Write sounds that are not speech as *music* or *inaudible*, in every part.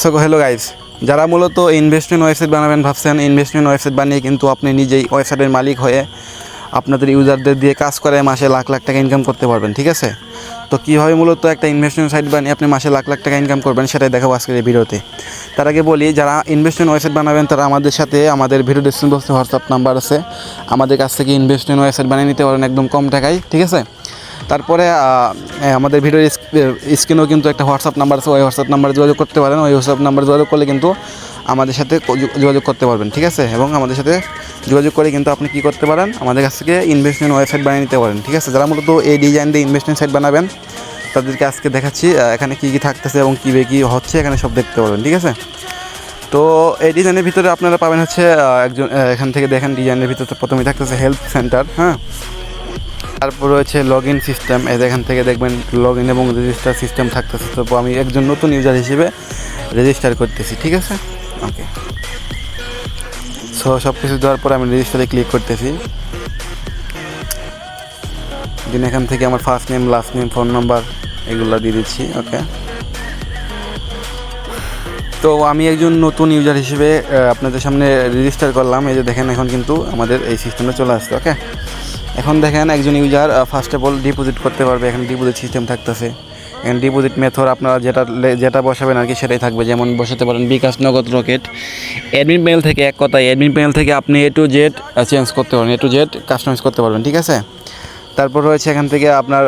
So hello guys যারা মূলত investment website বানাবেন ভাবছেন ইনভেস্টমেন্ট ওয়েবসাইট বানিয়ে কিন্তু আপনি নিজেই ওয়েবসাইটের মালিক হয়ে আপনাদের ইউজারদের দিয়ে কাজ করে মাসে লাখ লাখ টাকা ইনকাম করতে পারবেন, ঠিক আছে? তো কীভাবে মূলত একটা ইনভেস্টমেন্ট সাইট বানিয়ে আপনি মাসে লাখ লাখ টাকা ইনকাম করবেন সেটাই দেখাবো আজকের এই ভিডিওতে। তার আগে বলি, যারা ইনভেস্টমেন্ট ওয়েবসাইট বানাবেন, তারা আমাদের সাথে, আমাদের ভিডিও ডিসক্রিপশন বক্সে হোয়াটসঅ্যাপ নাম্বার আছে। আমাদের কাছ থেকে ইনভেস্টমেন্ট ওয়েবসাইট বানিয়ে নিতে পারেন একদম কম টাকায়, ঠিক আছে? তারপরে আমাদের ভিডিওর স্ক্রিনেও কিন্তু একটা হোয়াটসঅ্যাপ নাম্বার আছে, ওই হোয়াটসঅ্যাপ নাম্বারে যোগাযোগ করতে পারেন, ওই হোয়াটসঅ্যাপ নাম্বারে যোগাযোগ করলে কিন্তু আমাদের সাথে যোগাযোগ করতে পারবেন, ঠিক আছে? এবং আমাদের সাথে যোগাযোগ করে কিন্তু আপনি কী করতে পারেন, আমাদের কাছ থেকে ইনভেস্টমেন্ট ওয়েবসাইট বানিয়ে নিতে পারেন, ঠিক আছে? যারা মূলত এই ডিজাইন দিয়ে ইনভেস্টমেন্ট সাইট বানাবেন, তাদেরকে আজকে দেখাচ্ছি এখানে কী কী থাকতেছে এবং কীভাবে কী হচ্ছে, এখানে সব দেখতে পারবেন, ঠিক আছে? তো এই ডিজাইনের ভিতরে আপনারা পাবেন হচ্ছে একজন এখান থেকে দেখেন ডিজাইনের ভিতরে প্রথমে থাকতেছে হেলথ সেন্টার হ্যাঁ? তারপর রয়েছে লগ ইন সিস্টেম যে এখান থেকে দেখবেন লগ ইন এবং রেজিস্টার সিস্টেম থাকতেছে। তো আমি একজন নতুন ইউজার হিসেবে রেজিস্টার করতেছি, ঠিক আছে? ওকে সো সব কিছু দেওয়ার পর আমি রেজিস্টারে ক্লিক করতেছি। দিন এখান থেকে আমার first name last name phone number এগুলো দিয়ে দিচ্ছি ওকে তো আমি একজন নতুন ইউজার হিসেবে আপনাদের সামনে রেজিস্টার করলাম। এই যে দেখেন, এখন কিন্তু আমাদের এই সিস্টেমে চলে আসছে ওকে এখন দেখেন একজন user first of all deposit করতে পারবে। এখানে ডিপোজিট সিস্টেম থাকতেছে। এখানে ডিপোজিট মেথড আপনারা যেটা যেটা বসাবেন আর কি, সেটাই থাকবে। যেমন বসাতে পারেন বিকাশ নগদ রকেট অ্যাডমিন প্যানেল থেকে এক কথায় অ্যাডমিন প্যানেল থেকে আপনি এ টু জেড চেঞ্জ করতে পারবেন এ টু জেড কাস্টমাইজ করতে পারবেন, ঠিক আছে? তারপর রয়েছে এখান থেকে আপনার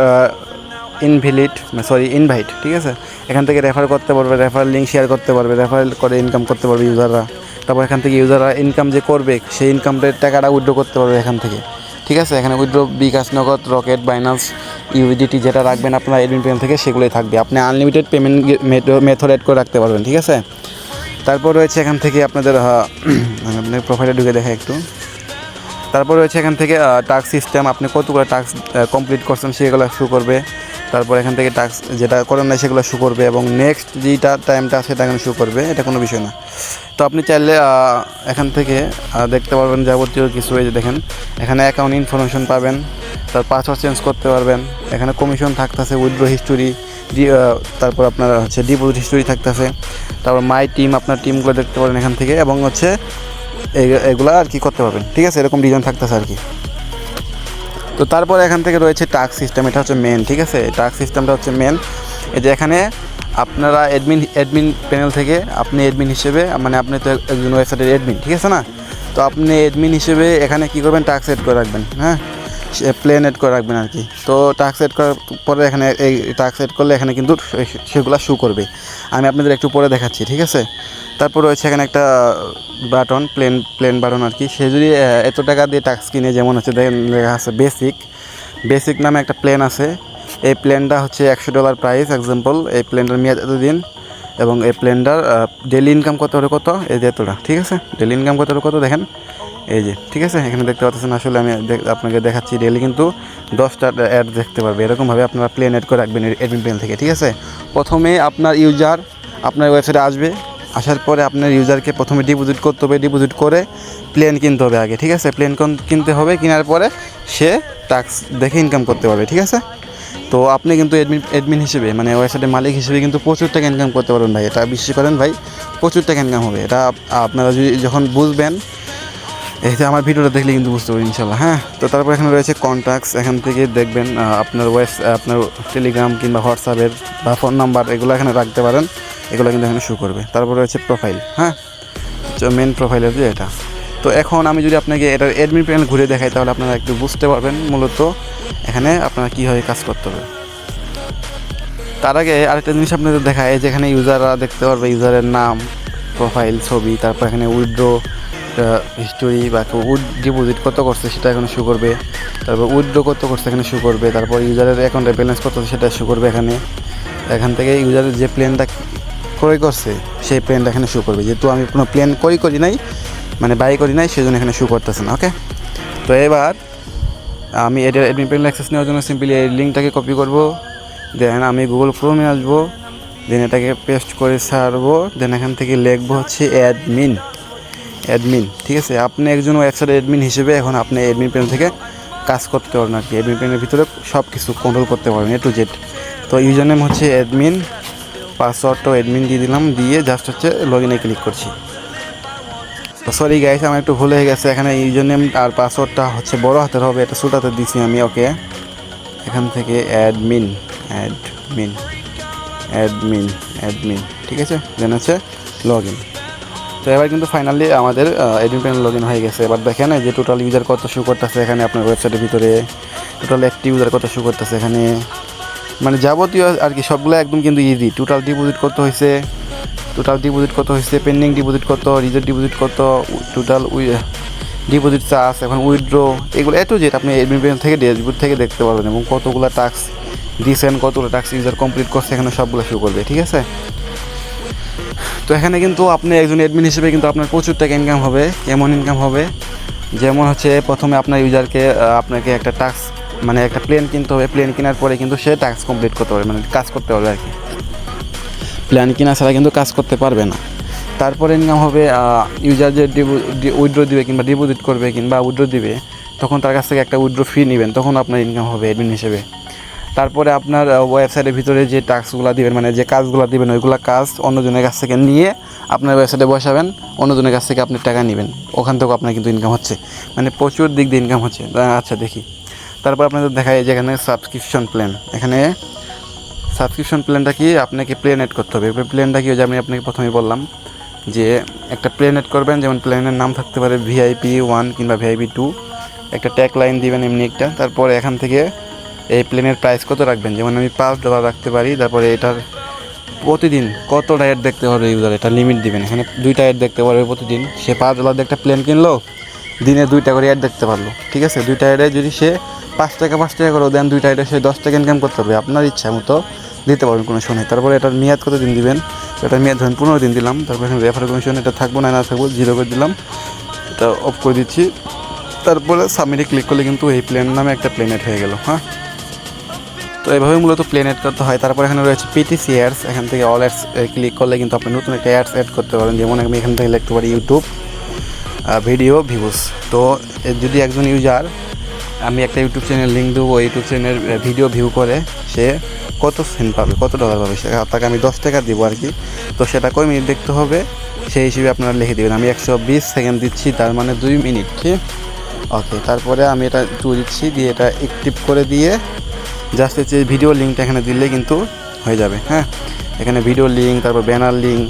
ইনভিলিট সরি ইনভাইট ঠিক আছে? এখান থেকে রেফার করতে পারবে রেফার লিঙ্ক শেয়ার করতে পারবে রেফার করে ইনকাম করতে পারবে ইউজাররা তারপর এখান থেকে ইউজাররা ইনকাম যে করবে, সেই ইনকামটার টাকাটা উইড্রো করতে পারবে এখান থেকে। ঠিক আছে? এখানে উইথড্র বিকাশ নগদ রকেট বাইনান্স ইউডিটি যেটা রাখবেন আপনার এডমিন পেমেন্ট থেকে সেগুলোই থাকবে। আপনি আনলিমিটেড পেমেন্ট মেথড অ্যাড করে রাখতে পারবেন, ঠিক আছে? তারপর রয়েছে এখান থেকে আপনাদের *clears throat* আপনার প্রোফাইলে ঢুকে দেখে একটু। তারপর রয়েছে এখান থেকে টাস্ক সিস্টেম আপনি কতগুলো টাস্ক কমপ্লিট করছেন সেগুলো শু করবে। তারপর এখান থেকে টাস্ক যেটা করেন না সেগুলো শু করবে এবং নেক্সট যেটা টাইমটা সেটা এখানে শু করবে, এটা কোনো বিষয় না। তো আপনি চাইলে এখান থেকে দেখতে পারবেন যাবতীয় কিছু, এই যে দেখেন, এখানে অ্যাকাউন্ট ইনফরমেশন পাবেন, তার পাসওয়ার্ড চেঞ্জ করতে পারবেন, এখানে কমিশন থাকতেছে উইথড্র হিস্টোরি তারপর আপনার হচ্ছে ডিপোজিট হিস্টোরি থাকতেছে, তারপর মাই টিম আপনার টিমগুলো দেখতে পারেন এখান থেকে এবং হচ্ছে এগুলা আর কি করতে পারবেন, ঠিক আছে? এরকম ডিজাইন থাকতেছে আর কি। তো তারপর এখান থেকে রয়েছে টাস্ক সিস্টেম, এটা হচ্ছে মেন ঠিক আছে? টাস্ক সিস্টেমটা হচ্ছে মেন এই যে এখানে আপনারা অ্যাডমিন অ্যাডমিন প্যানেল থেকে আপনি অ্যাডমিন হিসেবে মানে আপনি তো একজন ওয়েবসাইটের অ্যাডমিন ঠিক আছে না? তো আপনি অ্যাডমিন হিসেবে এখানে কী করবেন? টাস্ক সেট করে রাখবেন হ্যাঁ? প্লেন এড করে রাখবেন আর কি তো টাক্স এড করার পরে এখানে এই টাক্স এড করলে এখানে কিন্তু সেগুলো শু করবে। আমি আপনাদের একটু পরে দেখাচ্ছি, ঠিক আছে? তারপর রয়েছে এখানে একটা বাটন প্লেন প্লেন বাটন আর কি সে যদি এত টাকা দিয়ে টাক্স কিনে, যেমন হচ্ছে দেখেন লেখা আছে বেসিক বেসিক নামে একটা প্লেন আছে। এই প্লেনটা হচ্ছে একশো ডলার প্রাইস এক্সাম্পল এই প্লেনটার মেয়াদ এতদিন এবং এই প্লেনটার ডেলি ইনকাম কত হবে কত? এই যে এতটা, ঠিক আছে? ডেলি ইনকাম কত হবে কত? দেখেন। এই যে, ঠিক আছে? এখানে দেখতে পাচ্ছেন, আসলে আমি আপনাকে দেখাচ্ছি ডেলি কিন্তু দশটা অ্যাড দেখতে পারবে। এরকমভাবে আপনারা প্লেন অ্যাড করে রাখবেন অ্যাডমিন প্লেন থেকে, ঠিক আছে? প্রথমে আপনার ইউজার আপনার ওয়েবসাইটে আসবে। আসার পরে আপনার ইউজারকে প্রথমে ডিপোজিট করতে হবে। ডিপোজিট করে প্লেন কিনতে হবে আগে, ঠিক আছে? প্লেন কিনতে হবে, কেনার পরে সে টাক্স দেখে ইনকাম করতে পারবে, ঠিক আছে? তো আপনি কিন্তু অ্যাডমিন অ্যাডমিন হিসেবে মানে ওয়েবসাইটের মালিক হিসেবে কিন্তু প্রচুর টাকা ইনকাম করতে পারবেন ভাই। এটা বিশ্বাস করেন ভাই, প্রচুর টাকা ইনকাম হবে। এটা আপনারা যদি যখন বুঝবেন যে আমার ভিডিওটা দেখলে কিন্তু বুঝতে পারবেন ইনশাল্লাহ হ্যাঁ? তো তারপর এখানে রয়েছে কন্ট্যাক্টস এখান থেকে দেখবেন আপনার ওয়েস আপনার টেলিগ্রাম কিংবা হোয়াটসঅ্যাপের বা ফোন নাম্বার এগুলো এখানে রাখতে পারেন, এগুলো কিন্তু এখানে শো করবে। তারপর রয়েছে প্রোফাইল হ্যাঁ? তো মেন প্রোফাইলের যে এটা। তো এখন আমি যদি আপনাকে এটার অ্যাডমিন প্যানেল ঘুরে দেখাই, তাহলে আপনারা একটু বুঝতে পারবেন মূলত এখানে আপনারা কীভাবে কাজ করতে হবে। তার আগে আরেকটা জিনিস আপনাদের দেখায় যেখানে ইউজাররা দেখতে পারবে ইউজারের নাম প্রোফাইল ছবি, তারপর এখানে উইথড্র হিস্টোরি বা উড ডিপোজিট কত করছে সেটা এখানে শো করবে, তারপর উইড্রো কত করছে এখানে শো করবে, তারপর ইউজারের অ্যাকাউন্টে ব্যালেন্স কত সেটা শো করবে এখানে। এখান থেকে ইউজারের যে প্ল্যানটা ক্রয় করছে, সেই প্ল্যানটা এখানে শো করবে। যেহেতু আমি কোনো প্ল্যান করি করি নাই মানে বাই করি নাই, সেজন্য এখানে শো করতেছে না ওকে তো এবার আমি এটার অ্যাডমিন প্যানেল অ্যাক্সেস নেওয়ার জন্য সিম্পলি এই লিঙ্কটাকে কপি করব দেন আমি গুগল ক্রোমে আসব দেন এটাকে পেস্ট করে সারবো দেন এখান থেকে লিখব হচ্ছে অ্যাডমিন অ্যাডমিন ঠিক আছে? আপনি একজন ওয়েবসাইট অ্যাডমিন হিসেবে এখন আপনি অ্যাডমিন প্যানেল থেকে কাজ করতে পারবেন আর কি। অ্যাডমিন প্যানেলের ভিতরে সব কিছু কন্ট্রোল করতে পারবেন এ টু জেড তো ইউজার নেম হচ্ছে অ্যাডমিন পাসওয়ার্ডটা অ্যাডমিন দিয়ে দিলাম, দিয়ে জাস্ট হচ্ছে লগ ইনে ক্লিক করছি। সরি গাইস আমার একটু ভুল হয়ে গেছে, এখানে ইউজার নেম আর পাসওয়ার্ডটা হচ্ছে বড় হাতের হবে, এটা ছোট হাতে দিছি আমি ওকে এখান থেকে অ্যাডমিন অ্যাডমিন অ্যাডমিন অ্যাডমিন ঠিক আছে? দেন হচ্ছে লগ ইন তো এবার কিন্তু ফাইনালি আমাদের অ্যাডমিন প্যানেল লগ ইন হয়ে গেছে। এবার দেখেন যে টোটাল ইউজার কত শো করতেছে এখানে আপনার ওয়েবসাইটের ভিতরে। টোটাল একটি ইউজার কত শো করতেছে এখানে। মানে যাবতীয় আর কি সবগুলো একদম কিন্তু ইজি টোটাল ডিপোজিট কত হয়েছে? টোটাল ডিপোজিট কত হয়েছে? পেন্ডিং ডিপোজিট কত? রিজার্ভ ডিপোজিট কত? টোটাল উই ডিপোজিট চার্জ এখন উইথড্রো এগুলো এটু জেট আপনি এডমিন পেন থেকে ডেসবুট থেকে দেখতে পারবেন। এবং কতগুলো টাস্ক দিয়েছেন কতগুলো টাস্ক ইউজার কমপ্লিট করছে, এখানে সবগুলো শো করবে, ঠিক আছে? তো এখানে কিন্তু আপনি একজন অ্যাডমিন হিসেবে কিন্তু আপনার প্রচুর টাকা ইনকাম হবে কেমন ইনকাম হবে, যেমন হচ্ছে প্রথমে আপনার ইউজারকে আপনাকে একটা টাস্ক মানে একটা প্লেন কিনতে হবে প্লেন কেনার পরে কিন্তু সে টাস্ক কমপ্লিট করতে পারবে মানে কাজ করতে পারবে আর কি। প্ল্যান কিনা ছাড়া কিন্তু কাজ করতে পারবে না। তারপরে ইনকাম হবে ইউজার যে উইড্রো দিবে কিংবা ডিপোজিট করবে কিংবা উইড্রো দিবে, তখন তার কাছ থেকে একটা উইড্রো ফি নেবেন, তখন আপনার ইনকাম হবে অ্যাডমিন হিসেবে। তারপরে আপনার ওয়েবসাইটের ভিতরে যে টাস্কগুলো দিবেন মানে যে কাজগুলো দিবেন, ওইগুলো কাজ অন্যজনের কাছ থেকে নিয়ে আপনার ওয়েবসাইটে বসাবেন, অন্যজনের কাছ থেকে আপনি টাকা নেবেন। ওখান থেকেও আপনার কিন্তু ইনকাম হচ্ছে। মানে প্রচুর দিক দিয়ে ইনকাম হচ্ছে। আচ্ছা দেখি। তারপর আপনাদের দেখায় যে এখানে সাবস্ক্রিপশন প্ল্যান এখানে সাবস্ক্রিপশন প্ল্যানটা কি? আপনাকে প্লেন এড করতে হবে। প্ল্যানটা কি? যে আমি আপনাকে প্রথমেই বললাম যে একটা প্লেন এড করবেন, যেমন প্ল্যানের নাম থাকতে পারে ভিআইপি ওয়ান কিংবা ভিআইপি টু একটা ট্যাগ লাইন দিবেন এমনি একটা। তারপরে এখান থেকে এই প্লেনের প্রাইস কত রাখবেন? যেমন আমি পাঁচ ডলার রাখতে পারি, তারপরে এটার প্রতিদিন কতটা অ্যাড দেখতে পারবে ইউজার এটা লিমিট দিবেন। এখানে দুইটা অ্যাড দেখতে পারবে প্রতিদিন। সে পাঁচ ডলার দিয়ে একটা প্লেন কিনলো, দিনে দুইটা করে অ্যাড দেখতে পারল। ঠিক আছে? দুইটা অ্যাডে যদি সে পাঁচ টাকা পাঁচ টাকা করে দেন দুইটা অ্যাডে সে দশ টাকা ইনকাম করতে পারবে। আপনার ইচ্ছা মতো দিতে পারবেন, কোনো সময় তারপরে এটার মেয়াদ কত দিন দিবেন? এটার মেয়াদ ধরেন পনেরো দিন দিলাম। তারপরে এখানে রেফার কমিশন এটা থাকব না না থাকব জিরো করে দিলাম। এটা অফ করে দিচ্ছি। তারপরে সাবমিটে ক্লিক করলে কিন্তু এই প্লেন নামে একটা প্লেনেট হয়ে গেল হ্যাঁ? তো এইভাবে মূলত প্লেন অ্যাড করতে হয়। তারপর এখানে রয়েছে পিটিসি অ্যাডস এখান থেকে অল অ্যাডস ক্লিক করলে কিন্তু আপনি নতুন একটা অ্যাডস অ্যাড করতে পারেন। যেমন আমি এখান থেকে লিখতে পারি ইউটিউব ভিডিও ভিউস তো যদি একজন ইউজার আমি একটা ইউটিউব চ্যানেল লিঙ্ক দেবো ইউটিউব চ্যানেল ভিডিও ভিউ করে, সে কত সেন্ট পাবে, কত ডলার পাবে? সে, তাকে আমি দশ টাকা দিব আর কি। তো সেটা কয় মিনিট দেখতে হবে? সেই হিসেবে আপনারা লিখে দেবেন। আমি একশো বিশ সেকেন্ড দিচ্ছি, তার মানে দুই মিনিট ঠিক ওকে তারপরে আমি এটা টু দিচ্ছি, দিয়ে এটা অ্যাক্টিভ করে দিয়ে জাস্ট হচ্ছে ভিডিও লিঙ্কটা এখানে দিলে কিন্তু হয়ে যাবে হ্যাঁ? এখানে ভিডিও লিঙ্ক তারপর ব্যানার লিঙ্ক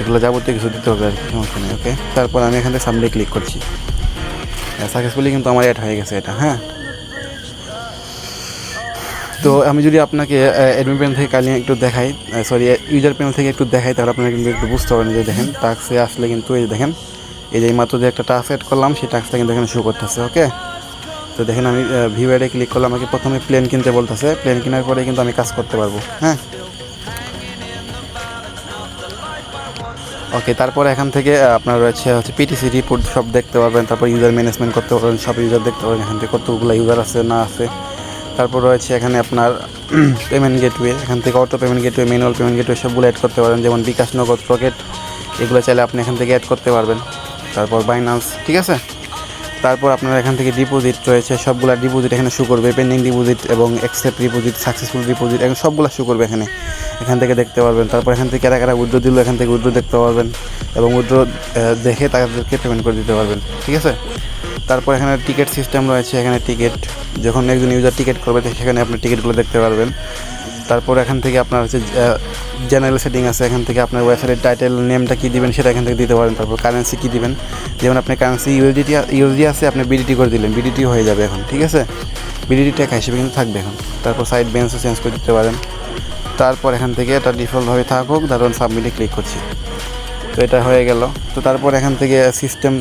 এগুলো যাবতীয় কিছু দিতে হবে আর কি, সমস্যা ওকে তারপর আমি এখানে সামনে ক্লিক করছি। সাকসেসফুলি কিন্তু আমার অ্যাড হয়ে গেছে এটা হ্যাঁ? তো আমি যদি আপনাকে অ্যাডমিন প্যানেল থেকে কালি একটু দেখাই সরি ইউজার প্যানেল থেকে একটু দেখাই, তাহলে আপনারা কিন্তু একটু বুঝতে পারবেন যে দেখেন টাস্কে আসলে কিন্তু এই দেখেন, এই যে মাত্র যে একটা টাস্ক অ্যাড করলাম, সেই টাস্কটা কিন্তু এখানে শো করতেছে ওকে তো দেখেন আমি ভিউ ক্লিক করলে আমাকে প্রথমে প্লেন কিনতে বলতেছে। প্লেন কেনার পরে কিন্তু আমি কাজ করতে পারব। হ্যাঁ? ওকে তারপরে এখান থেকে আপনার রয়েছে হচ্ছে পিটিসি রিপোর্ট সব দেখতে পারবেন। তারপর ইউজার ম্যানেজমেন্ট করতে পারবেন, সব ইউজার দেখতে পারবেন। এখান থেকে কতগুলো ইউজার আছে, না আছে। তারপর রয়েছে এখানে আপনার *clears throat* পেমেন্ট গেটওয়ে এখান থেকে auto payment gateway manual payment gateway সবগুলো অ্যাড করতে পারেন। যেমন বিকাশ, নগদ রকেট এগুলো চাইলে আপনি এখান থেকে অ্যাড করতে পারবেন। তারপর বাইনান্স ঠিক আছে? তারপর আপনার এখান থেকে ডিপোজিট রয়েছে, সবগুলা ডিপোজিট এখানে শো করবে পেন্ডিং ডিপোজিট এবং এক্সেপ্ট ডিপোজিট সাকসেসফুল ডিপোজিট এখন সবগুলা শো করবে এখানে। এখান থেকে দেখতে পারবেন। তারপর এখান থেকে কারা কারা উইড্রো দিল, এখান থেকে উইড্রো দেখতে পারবেন এবং উইড্রো দেখে তাদেরকে পেমেন্ট করে দিতে পারবেন। ঠিক আছে? তারপর এখানে টিকিট সিস্টেম রয়েছে। এখানে টিকিট যখন একজন ইউজার টিকিট করবে, সেখানে আপনি টিকিটগুলো দেখতে পারবেন। তারপর এখান থেকে আপনার হচ্ছে জেনারেল সেটিং আছে, এখান থেকে আপনার ওয়েবসাইটের টাইটেল নেমটা কী দিবেন সেটা এখান থেকে দিতে পারেন। তারপর কারেন্সি কী দিবেন? যেমন আপনি কারেন্সি ইউএসডিটি ইউএসডি আছে, আপনি বিডিটি করে দিলেন বিডিটি হয়ে যাবে এখন, ঠিক আছে? বিডিটি টাকা হিসেবে কিন্তু থাকবে এখন। তারপর সাইড বেঞ্চও চেঞ্জ করে দিতে পারেন। তারপর এখান থেকে এটা ডিফল্টভাবে থাকুক ধরুন সাবমিটে ক্লিক করছি। তো এটা হয়ে গেল। তো তারপর এখান থেকে সিস্টেম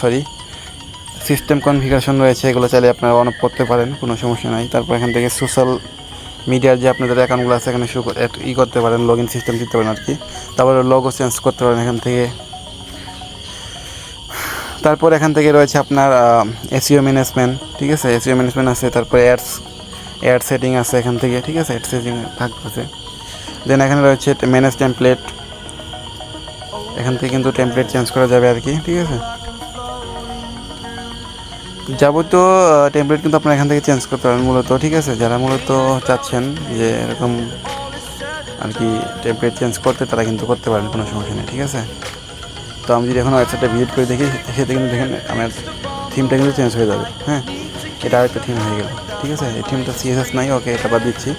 সরি সিস্টেম কনফিগারেশন রয়েছে, এগুলো চাইলে আপনারা অন করতে পারেন, কোনো সমস্যা নাই। তারপর এখান থেকে সোশ্যাল মিডিয়ার যে আপনাদের অ্যাকাউন্টগুলো আছে এখানে শো ই করতে পারেন লগ ইন সিস্টেম দিতে পারেন আর কি। তারপরে লগও চেঞ্জ করতে পারেন এখান থেকে। তারপর এখান থেকে রয়েছে আপনার এসিও ম্যানেজমেন্ট ঠিক আছে? এসিও ম্যানেজমেন্ট আছে, তারপরে অ্যাডস অ্যাড সেটিং আছে এখান থেকে, ঠিক আছে? অ্যাড সেটিং থাকতেছে। দেন এখানে রয়েছে ম্যানেজ টেমপ্লেট এখান থেকে কিন্তু টেমপ্লেট চেঞ্জ করা যাবে আর কি, ঠিক আছে? যাবতীয় টেমপ্লেট কিন্তু আপনারা এখান থেকে চেঞ্জ করতে পারেন মূলত, ঠিক আছে? যারা মূলত চাচ্ছেন যে এরকম আর কি টেম্পারেচার চেঞ্জ করতে, তারা কিন্তু করতে পারেন, কোনো সমস্যা নেই, ঠিক আছে? তো আমি যদি এখন ওয়েবসাইটটা ভিজিট করে দেখি সেটা কিন্তু দেখেন আমার থিমটা কিন্তু চেঞ্জ হয়ে যাবে হ্যাঁ? এটা আরেকটা থিম হয়ে গেল, ঠিক আছে? এই থিমটা সিএসএস নাই, ওকে, এটা বাদ দিচ্ছি।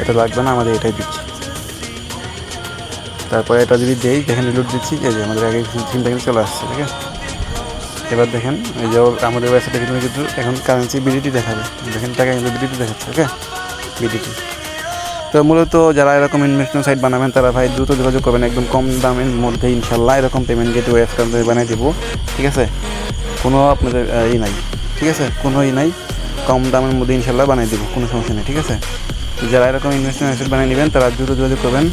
এটা লাগবে না, আমাদের এটাই দিচ্ছি। তারপরে এটা যদি দেই, দেখেন রিলোড দিচ্ছি যে আমাদের আগে থিমটা কিন্তু চলে আসছে, ঠিক আছে? এবার দেখেন, এই যে আমাদের ওয়েবসাইটে কিন্তু কিন্তু এখন কারেন্সি বিডিটি দেখাবে। দেখেন টাকা কিন্তু বিডিটি দেখাচ্ছে ওকে বিডিটি তো মূলত যারা এরকম ইনভেস্টমেন্ট সাইট বানাবেন, তারা ভাই দ্রুত যোগাযোগ করবেন, একদম কম দামের মধ্যে ইনশাল্লাহ এরকম পেমেন্ট গেট ওয়েবসাইট বানিয়ে দেবো, ঠিক আছে? কোনো আপনাদের ই নাই, ঠিক আছে? কোনো ই নাই, কম দামের মধ্যে ইনশাল্লাহ বানিয়ে দেবো, কোনো সমস্যা নেই, ঠিক আছে? যারা এরকম ইনভেস্টমেন্ট সাইট বানিয়ে নেবেন, তারা দ্রুত যোগাযোগ করবেন।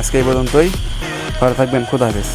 আজকে এই পর্যন্তই, ভালো থাকবেন, খুদা হাফেজ।